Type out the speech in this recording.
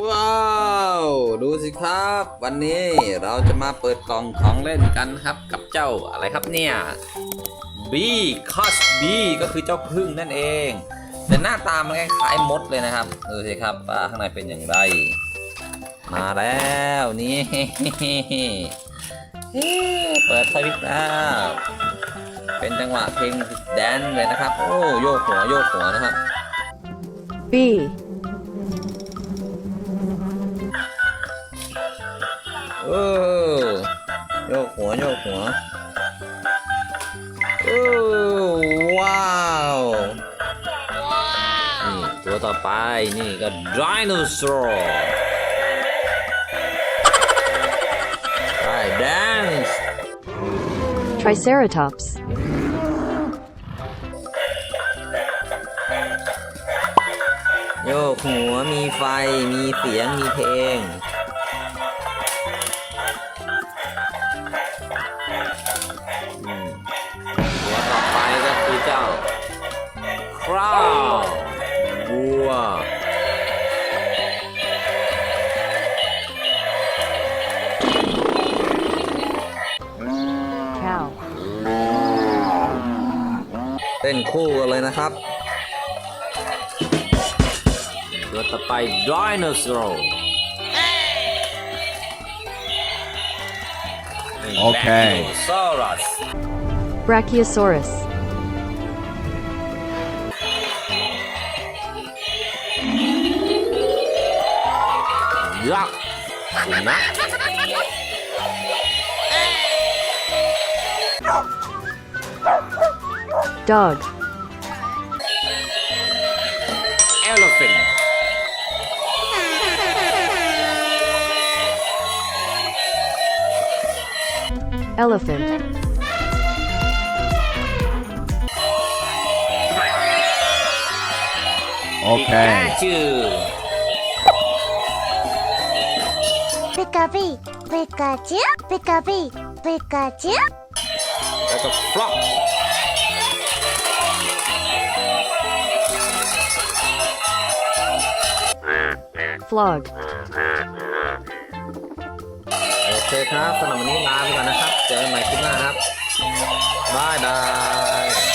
ว้าวดูสิครับ วันนี้เราจะมาเปิดกล่องของเล่นกันครับกับเจ้าอะไรครับเนี่ยบีคอสบีก็คือเจ้าพึ่งนั่นเอง แต่หน้าตามันคล้ายๆมดเลยนะครับดูสิครับว่าข้างในเป็นอย่างไร มาแล้วนี่เปิดสวิตแล้วเป็นจังหวะเพลงแดนเลยนะครับ โอ้โยกหัวโยกหัวนะครับ B, ออโยกหัวโยกหัวเออว้าวนี่ตัวต่อไปนี่ก็ไดโนเสาร์ไปแดนซ์ Triceratops, โยกหัวมีไฟมีเสียงมีเพลง คราววัว cow, เต้นคู่กันเลยนะครับตัวต่อไปไดโนเสาร์โอเคซอรัส Brachiosaurus, ยักษ์สุนัข dog, เอลฟิน elephant, แ Okay. ชื่ Pikachu Pikachu Pikachu แล้วก็ฟลอปฟลอกโอเคครับสำหรับวันนี้ลาไปก่อนนะครับ เจอกันใหม่คลิปหน้าครับบายบาย